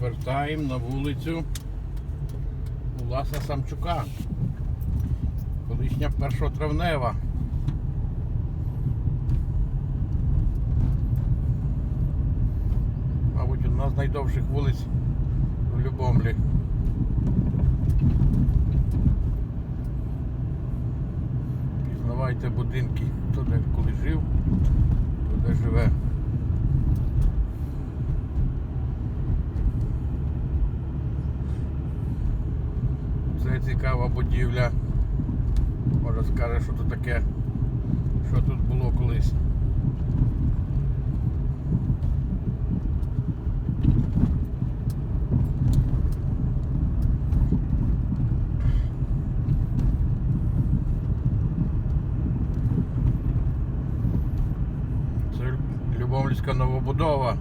Звертаємо на вулицю Уласа Самчука. Колишня першотравнева. Мабуть, одна з найдовших вулиць в Любомлі. Пізнавайте будинки, хто де коли жив, хто де живе. Цікава будівля. Може скаже, що тут таке, що тут було колись. Це Любомльська новобудова.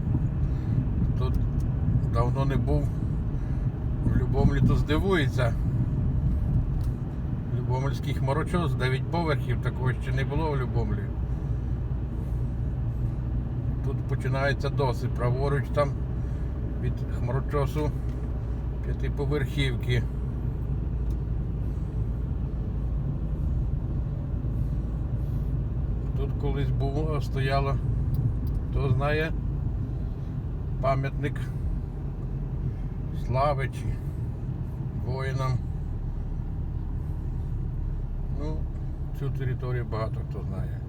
Тут давно не був в Любомлі, то здивується. Любомльський хмарочос 9 поверхів, такого ще не було в Любомлі. Тут починається доси. Праворуч там від хмарочосу п'ятиповерхівки. Тут колись було, стояло, хто знає, пам'ятник слави чи воїнам. Ну, цю територію багато хто знає.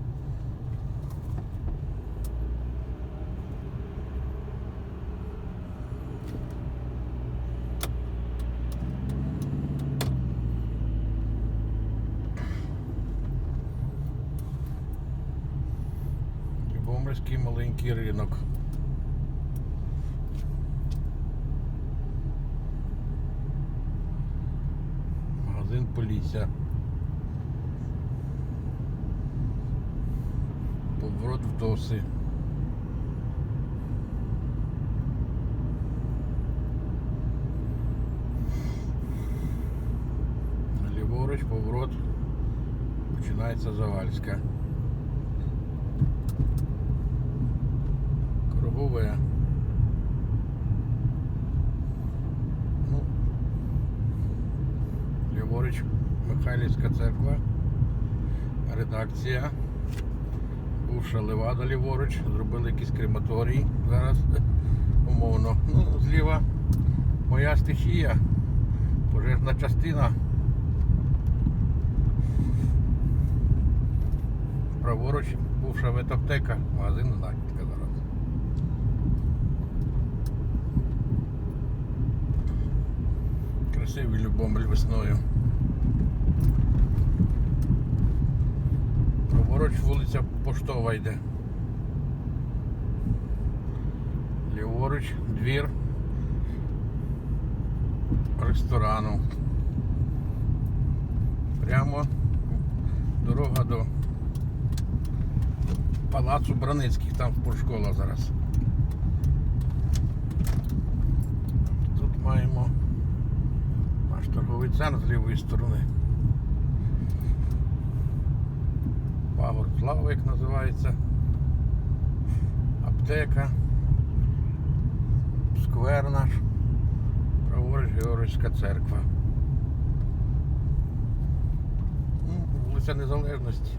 Любомирський маленький ринок. Магазин Полісся. Поворот в доси. Ліворуч, поворот. Починається Завальська. Кругове. Ну, ліворуч Михайлівська церква. Редакція. Бувша левада ліворуч, зробили якийсь крематорій зараз умовно. Ну, зліва моя стихія, пожежна частина. Праворуч бувша ветаптека, магазин знахідка зараз. Красивий Любомель весною. Праворуч вулиця Поштова йде. Ліворуч двір ресторану. Прямо дорога до палацу Браницьких, там спортшкола зараз. Тут маємо наш торговий центр з лівої сторони. Пагор Слава, як називається. Аптека. Сквер наш. Праворуч Георгійська церква. Ну, Вулиця Незалежності.